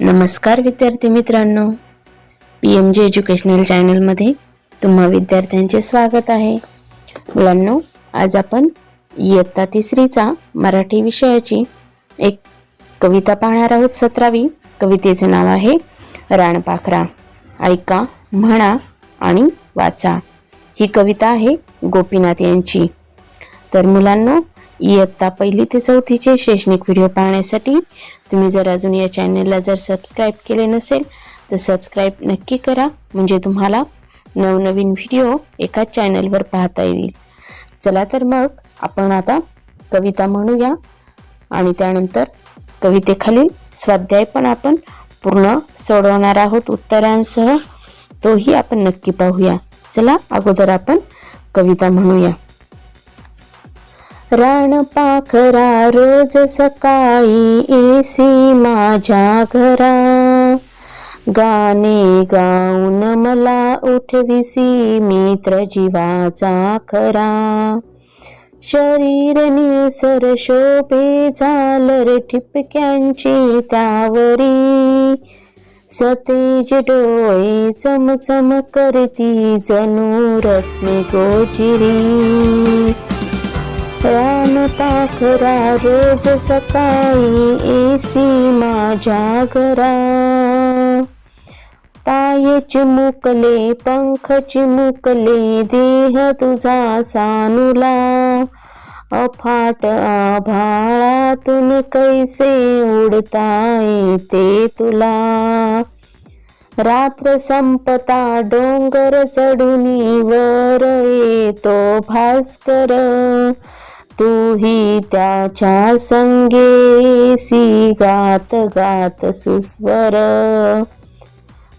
नमस्कार विद्यार्थी मित्रांनो. पी एम जे एज्युकेशनल चॅनलमध्ये तुम्हा विद्यार्थ्यांचे स्वागत आहे. मुलांनो आज आपण इयत्ता तिसरीचा मराठी विषयाची एक कविता पाहणार आहोत सतरावी. कवितेचं नाव आहे राणपाखरा. ऐका म्हणा आणि वाचा. ही कविता आहे गोपीनाथ यांची. तर मुलांनो इयत्ता पहिली ते चौथीचे शैक्षणिक व्हिडिओ पाहण्यासाठी तुम्ही जर अजून या चॅनलला जर सबस्क्राईब केले नसेल तर सबस्क्राईब नक्की करा. म्हणजे तुम्हाला नवनवीन व्हिडिओ एकाच चॅनलवर पाहता येईल. चला तर मग आपण आता कविता म्हणूया. आणि त्यानंतर कवितेखालील स्वाध्याय पण आपण पूर्ण सोडवणार आहोत उत्तरांसह. तोही आपण नक्की पाहूया. चला अगोदर आपण कविता म्हणूया. रानपाखरा रोज सकाळी एसी माझ्या घरा. गाणे गाऊन मला उठविसी मित्र जीवाचा खरा. शरीर निसर शोभे झालर ठिपक्यांची त्यावरी. सतेज डोळे चमचम करती जणू रत्ने गोजिरी. रान पाखरा रोज सकाळी एसी माझ्या घरा पाय चिमुकले पंख चिमुकले देह तुझा सानुला. अफाट आभाळातून कैसे उडता येते तुला? रात्र संपता डोंगर चढून वर येतो भास्कर. तूही त्याच्या संगे सी गात गात सुस्वर.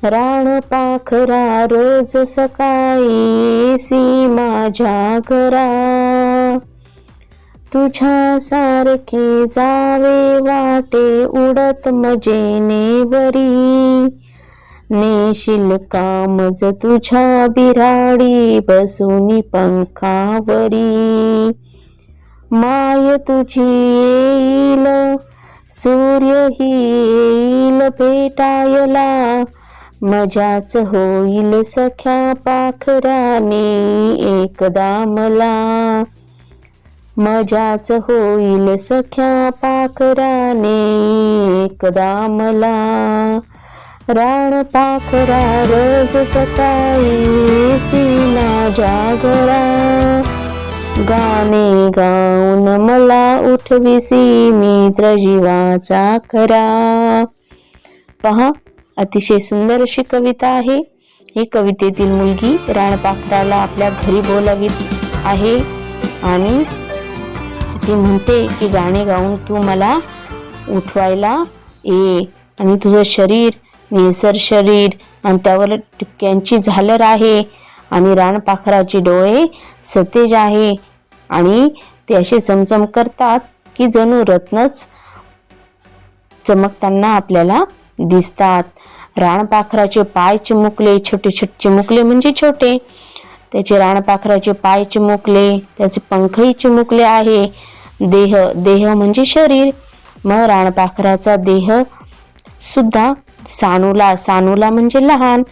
राण पाखरा रोज सकाळी सी माझ्या घरा. तुझ्या सारखे जावे वाटे उडत मजेने वरी नेशील कामज तुझ्या बिराडी बसूनी पंखावरी. माय तुझी येईल सूर्य ही येईल पेटायला मजाच होईल सख्या पाखराने एकदा मला. मजाच होईल सख्या पाखराने एकदा मला. राण पाखरा रोज सकाळी सीना जागरा. गाणे गाऊन मला उठविसी मित्र जीवाचा खरा. पहा अतिशय सुंदर अशी कविता आहे. ही कवितेतील मुलगी रानपाखराला आपल्या घरी बोलावीत आहे आणि ती म्हणते की गाणे गाऊन तू मला उठवायला ये आणि तुझं शरीर निसर शरीर आणि त्यावर टिपक्यांची झालर आहे आणि रानपाखराचे डोळे सतेज आहे. आणि ते असे चमचम करतात की जणू रत्नच चमकताना आपल्याला दिसतात. रानपाखराचे पाय चिमुकले छोटे छोटे चिमुकले म्हणजे छोटे. त्याचे रानपाखराचे पाय चिमुकले त्याचे पंखही चिमुकले आहे. देह देह म्हणजे शरीर. मग रानपाखराचा देह सुद्धा सानूला सानूला म्हणजे लहान.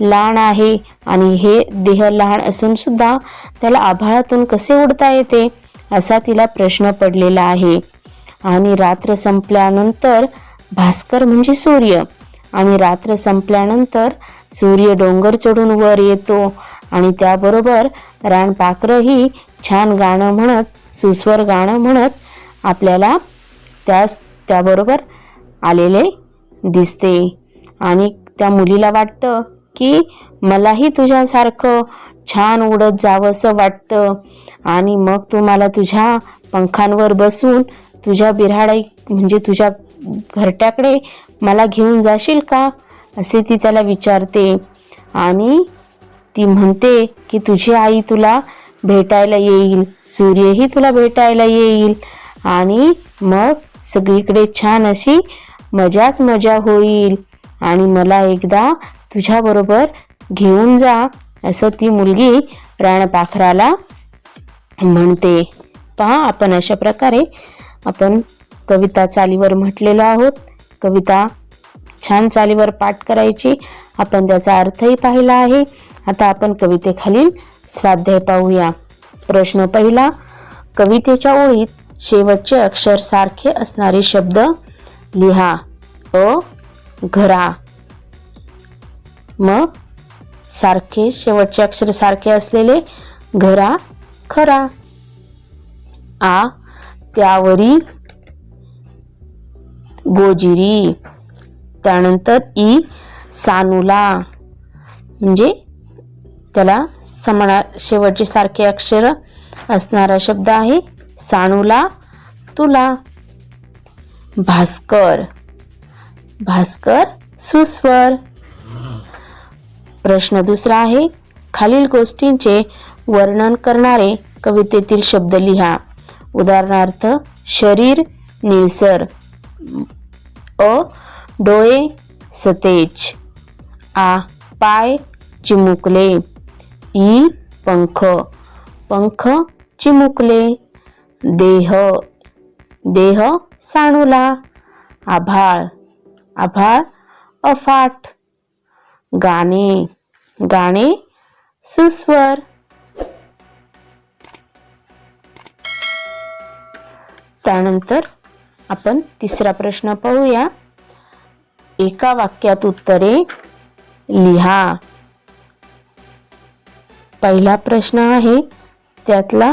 लहान आहे आणि हे देह लहान असून सुद्धा त्याला आभाळातून कसे उडता येते असा तिला प्रश्न पडलेला आहे. आणि रात्र संपल्यानंतर भास्कर म्हणजे सूर्य. आणि रात्र संपल्यानंतर सूर्य डोंगर चढून वर येतो आणि त्याबरोबर रानपाखरंही छान गाणं म्हणत सुस्वर गाणं म्हणत आपल्याला त्या त्याबरोबर आलेले दिसते. आणि त्या मुलीला वाटतं की मलाही तुझ्यासारखं छान उडत जावंसं वाटतं. आणि मग तू मला तुझ्या पंखांवर बसून तुझ्या बिराडाई म्हणजे तुझ्या घरट्याकडे मला घेऊन जाशील का? असे ती त्याला विचारते. आणि ती म्हणते की तुझी आई तुला भेटायला येईल. सूर्यही तुला भेटायला येईल. आणि मग सगळीकडे छान अशी मजाच मजा होईल. आणि मला एकदा तुझ्याबरोबर घेऊन जा असं ती मुलगी राणपाखराला म्हणते. पहा आपण अशा प्रकारे आपण कविता चालीवर म्हटलेलो आहोत. कविता छान चालीवर पाठ करायची. आपण त्याचा अर्थही पाहिला आहे. आता आपण कवितेखालील स्वाध्याय पाहूया. प्रश्न पहिला कवितेच्या ओळीत शेवटचे अक्षर सारखे असणारे शब्द लिहा. अ घरा. मग सारखे शेवटचे अक्षर सारखे असलेले घरा खरा. आ त्यावरी गोजिरी. त्यानंतर ई सानुला. म्हणजे त्याला समना शेवटचे सारखे अक्षर असणारा शब्द आहे साणूला तुला. भास्कर. भास्कर सुस्वर. प्रश्न दुसरा आहे खालील गोष्टींचे वर्णन करणारे कवितेतील शब्द लिहा. उदाहरणार्थ शरीर निळसर. अ डोळे सतेज. आ पाय चिमुकले. ई पंख. पंख चिमुकले. देह. देह साणूला आभाळ. आभाळ अफाट. गाणे गाणे सुस्वर. त्यानंतर आपण तिसरा प्रश्न पाहूया. एका वाक्यात उत्तरे लिहा. पहिला प्रश्न आहे त्यातला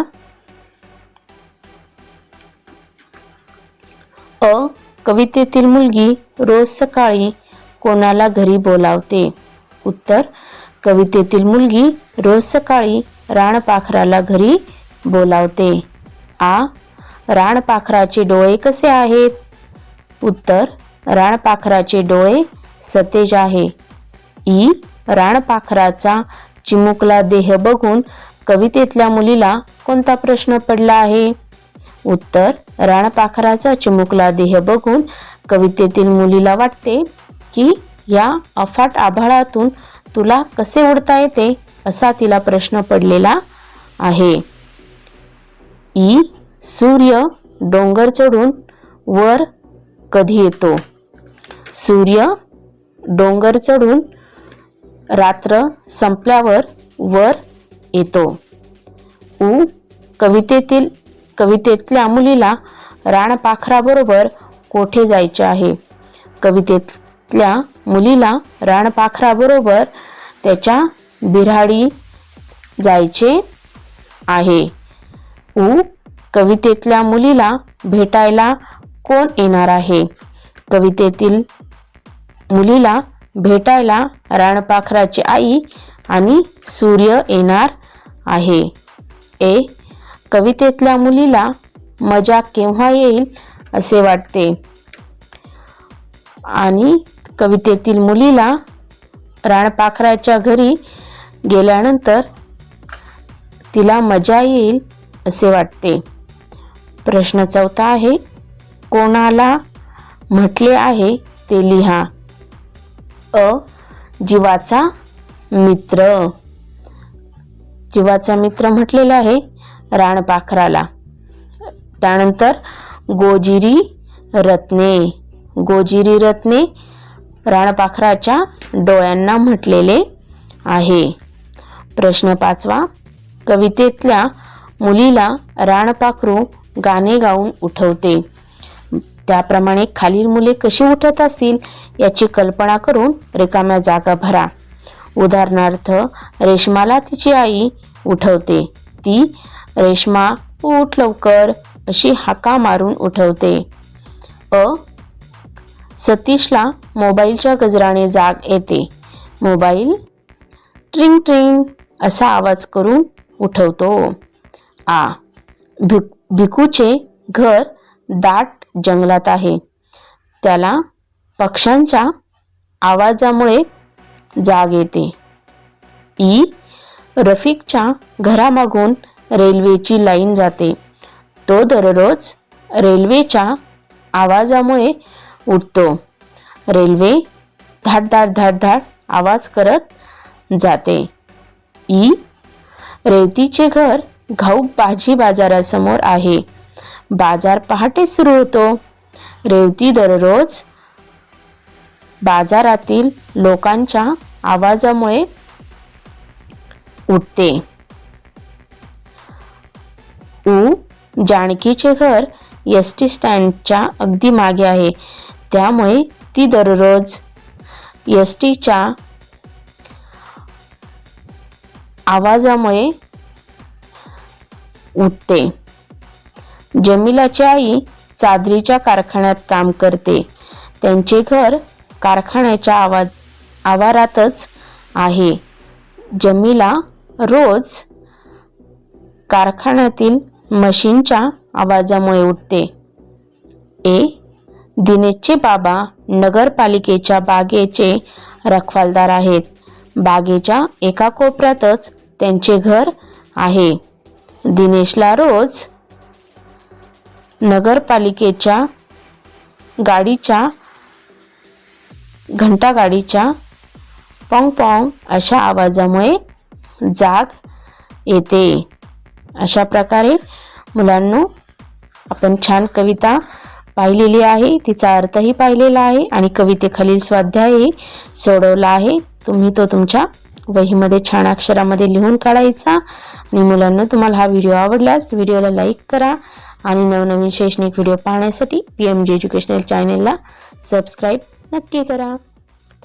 अ कवितेतील मुलगी रोज सकाळी कोणाला घरी बोलावते? उत्तर. कवितेतील मुलगी रोज सकाळी राणपाखराला घरी बोलावते. आ. राणपाखराचे डोळे कसे आहेत? उत्तर. राणपाखराचे डोळे सतेज आहे. ई. राणपाखराचा चिमुकला देह बघून कवितेतल्या मुलीला कोणता प्रश्न पडला आहे? उत्तर. राणपाखराचा चिमुकला देह बघून कवितेतील मुलीला वाटते की या अफाट आभाळातून तुला कसे उडता येते असा तिला प्रश्न पडलेला आहे. ई सूर्य डोंगर चढून वर कधी येतो? सूर्य डोंगर चढून रात्र संपल्यावर वर येतो. उ कवितेतील कवितेतल्या मुलीला रानपाखराबरोबर कोठे जायचे आहे? कवितेतल्या मुलीला रानपाखराबरोबर त्याच्या बिराडी जायचे आहे. उ कवितेतल्या मुलीला भेटायला कोण येणार आहे? कवितेतील मुलीला भेटायला रानपाखराची आई आणि सूर्य येणार आहे. ए कवितेतल्या मुलीला मजा केव्हा येईल असे वाटते? आणि कवितेतील मुलीला राणपाखराच्या घरी गेल्यानंतर तिला मजा येईल असे वाटते. प्रश्न चौथा आहे कोणाला म्हटले आहे ते लिहा. अ. जीवाचा मित्र. जीवाचा मित्र म्हटलेला आहे राणपाखराला. त्यानंतर गोजिरी रत्ने. गोजिरी रत्ने राणपाखराच्या डोळ्यांना म्हटलेले आहे. प्रश्न पाचवा. कवितेतल्या मुलीला राणपाखरू गाणे गाऊन उठवते. त्याप्रमाणे खालील मुले कशी उठत असतील याची कल्पना करून रिकाम्या जागा भरा. उदाहरणार्थ रेशमाला तिची आई उठवते. ती रेशमा उठ लवकर अशी हाका मारून उठवते. अ सतीशला मोबाईलच्या गजराने जाग येते. मोबाईल ट्रिंग ट्रिंग असा आवाज करून उठवतो. आ भिक भिकूचे घर दाट जंगलात आहे. त्याला पक्ष्यांच्या आवाजामुळे जाग येते. ई रफिकच्या घरामागून रेल्वेची लाईन जाते. तो दररोज रेल्वेच्या आवाजामुळे उठतो रेल्वे धाड धाड धाड धाड आवाज करत जाते. ई. रेवतीचे घर घाऊक भाजी बाजारासमोर आहे. बाजार पहाटे सुरू होतो. रेवती दररोज बाजारातील लोकांच्या आवाजामुळे उठते उ जानकीचे घर एस टी स्टँडच्या अगदी मागे आहे. त्यामुळे ती दररोज एस टीच्या आवाजामुळे उठते. जमिलाची आई चादरीच्या कारखान्यात काम करते. त्यांचे घर कारखान्याच्या आवाज आवारातच आहे. जमीला रोज कारखान्यातील मशीनच्या आवाजामुळे उठते. ए दिनेशचे बाबा नगरपालिकेच्या बागेचे रखवालदार आहेत. बागेच्या एका कोपऱ्यातच त्यांचे घर आहे. दिनेशला रोज नगरपालिकेच्या गाडीच्या घंटागाडीच्या पॉंग पॉंग अशा आवाजामुळे जाग येते. अशा प्रकारे मुलांनो आपण छान कविता पाहिलेली आहे तिचा अर्थही पाहिलेला आहे आणि कवितेखालील स्वाध्यायही सोडवला आहे. तुम्ही तो तुमच्या वहीमध्ये छान अक्षरामध्ये लिहून काढायचा. आणि मुलांना तुम्हाला हा व्हिडिओ आवडल्यास व्हिडिओला लाईक करा आणि नवनवीन शैक्षणिक व्हिडिओ पाहण्यासाठी पी एम जी एज्युकेशनल चॅनेलला सबस्क्राईब नक्की करा.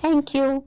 Thank you.